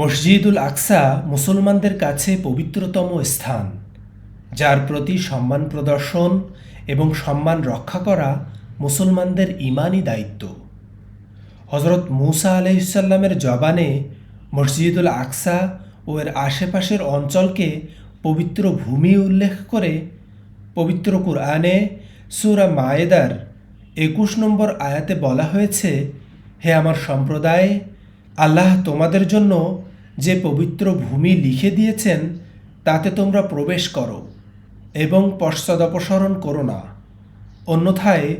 মসজিদুল আকসা মুসলমানদের কাছে পবিত্রতম স্থান, যার প্রতি সম্মান প্রদর্শন এবং সম্মান রক্ষা করা মুসলমানদের ইমানই দায়িত্ব। হজরত মুসা আলাইসাল্লামের জবানে মসজিদুল আকসা ও এর আশেপাশের অঞ্চলকে পবিত্র ভূমি উল্লেখ করে পবিত্র কুরআনে সুরা মায়েদার একুশ নম্বর আয়াতে বলা হয়েছে, হে আমার সম্প্রদায় আল্লাহ তোমাদের জন্য যে পবিত্র ভূমি লিখে দিয়েছেন, তাতে তোমরা প্রবেশ করো এবং পশ্চাদপসরণ করো না। অন্যথায়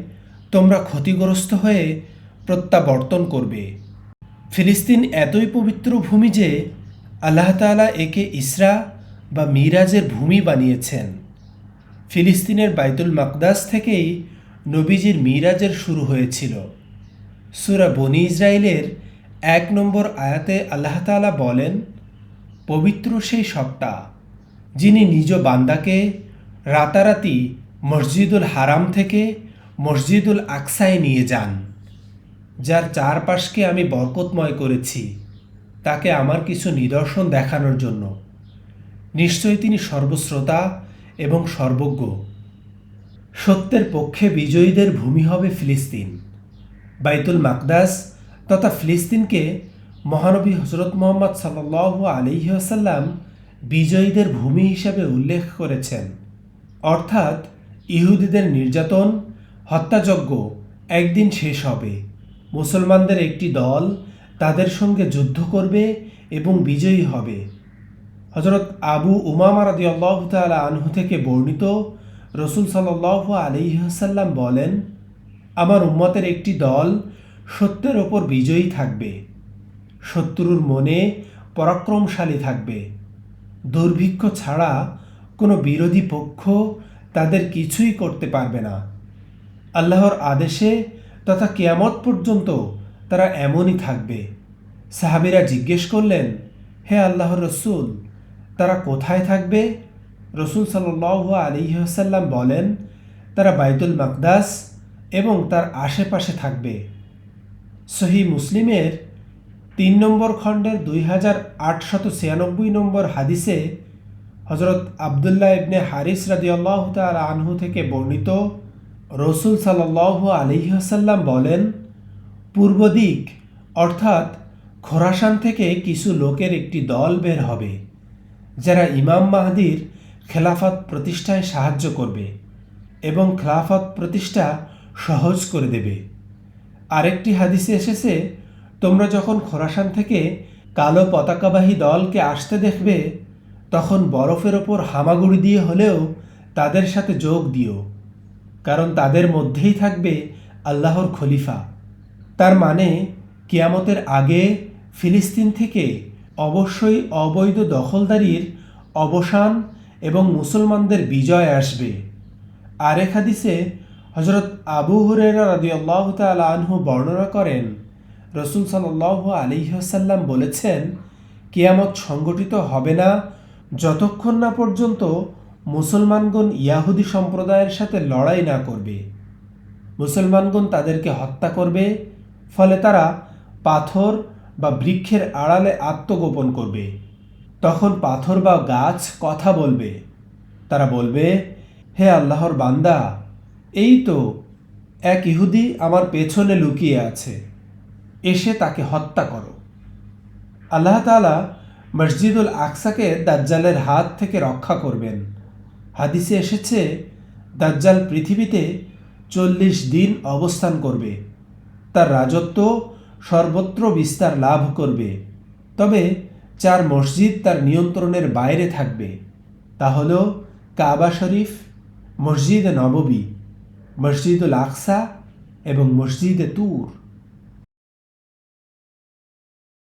তোমরা ক্ষতিগ্রস্ত হয়ে প্রত্যাবর্তন করবে। ফিলিস্তিন এতই পবিত্র ভূমি যে আল্লাহ তাআলা একে ইসরা বা মিরাজের ভূমি বানিয়েছেন। ফিলিস্তিনের বাইতুল মাকদাস থেকেই নবীজির মিরাজের শুরু হয়েছিল। সুরা বনি ইসরায়েলের এক নম্বর আয়াতে আল্লাহ তাআলা বলেন, পবিত্র সেই সত্তা যিনি নিজ বান্দাকে রাতারাতি মসজিদুল হারাম থেকে মসজিদুল আকসায় নিয়ে যান, যার চারপাশকে আমি বরকতময় করেছি, তাকে আমার কিছু নিদর্শন দেখানোর জন্য। নিশ্চয়ই তিনি সর্বশ্রোতা এবং সর্বজ্ঞ। সত্যের পক্ষে বিজয়ীদের ভূমি হবে ফিলিস্তিন। বাইতুল মাকদাস তথা ফিলিস্তিনকে মহানবী হজরত মোহাম্মদ সাল্লাহ আলিহাসাল্লাম বিজয়ীদের ভূমি হিসাবে উল্লেখ করেছেন। অর্থাৎ ইহুদিদের নির্যাতন, হত্যাযজ্ঞ একদিন শেষ হবে। মুসলমানদের একটি দল তাদের সঙ্গে যুদ্ধ করবে এবং বিজয়ী হবে। হজরত আবু উমামা রাদি আল্লাহ আনহু থেকে বর্ণিত রসুল সাল্লাহ আলিহাসাল্লাম বলেন, আমার উম্মতের একটি দল সত্যের ওপর বিজয়ী থাকবে। শত্রুর মনে পরাক্রমশালী থাকবে। দুর্ভিক্ষ ছাড়া কোনো বিরোধী পক্ষ তাদের কিছুই করতে পারবে না। আল্লাহর আদেশে তথা কেয়ামত পর্যন্ত তারা এমনই থাকবে। সাহাবিরা জিজ্ঞেস করলেন, হে আল্লাহর রসুল, তারা কোথায় থাকবে? রসুল সাল্লাহ আলিহাসাল্লাম বলেন, তারা বাইতুল মাকদাস এবং তার আশেপাশে থাকবে। সহি মুসলিমের তিন নম্বর খণ্ডের দুই হাজার আটশত ছিয়ানব্বই নম্বর হাদিসে হজরত আবদুল্লাহ ইবনে হারিস রাদিয়াল্লাহ তাল আনহু থেকে বর্ণিত রসুল সাল্লাহ আলিহাসাল্লাম বলেন, পূর্ব দিক, অর্থাৎ খোরাসান থেকে কিছু লোকের একটি দল বের হবে, যারা ইমাম মাহাদির খেলাফত প্রতিষ্ঠায় সাহায্য করবে এবং খেলাফত প্রতিষ্ঠা সহজ করে দেবে। আরেকটি হাদিসে এসেছে, তোমরা যখন খোরাসান থেকে কালো পতাকাবাহী দলকে আসতে দেখবে, তখন বরফের ওপর হামাগুড়ি দিয়ে হলেও তাদের সাথে যোগ দিও, কারণ তাদের মধ্যেই থাকবে আল্লাহর খলিফা। তার মানে কিয়ামতের আগে ফিলিস্তিন থেকে অবশ্যই অবৈধ দখলদারির অবসান এবং মুসলমানদের বিজয় আসবে। আরেক হাদিসে হজরত আবু হুরেরা রাদি আল্লাহ আনহু বর্ণনা করেন, রসুল সাল্লাহ আলিহাসাল্লাম বলেছেন, কিয়ামত সংগঠিত হবে না যতক্ষণ না পর্যন্ত মুসলমানগণ ইয়াহুদি সম্প্রদায়ের সাথে লড়াই না করবে। মুসলমানগণ তাদেরকে হত্যা করবে, ফলে তারা পাথর বা বৃক্ষের আড়ালে আত্মগোপন করবে। তখন পাথর বা গাছ কথা বলবে। তারা বলবে, হে আল্লাহর বান্দা এই তো এক ইহুদি আমার পেছনে লুকিয়ে আছে, এসে তাকে হত্যা করো। আল্লাহ তালা মসজিদুল আকসাকে দাজ্জালের হাত থেকে রক্ষা করবেন। হাদিসে এসেছে, দাজ্জাল পৃথিবীতে চল্লিশ দিন অবস্থান করবে। তার রাজত্ব সর্বত্র বিস্তার লাভ করবে। তবে চার মসজিদ তার নিয়ন্ত্রণের বাইরে থাকবে। তা হল কাবা শরীফ, মসজিদ নববী মসজিদুল আকসা এবং মসজিদে তুর।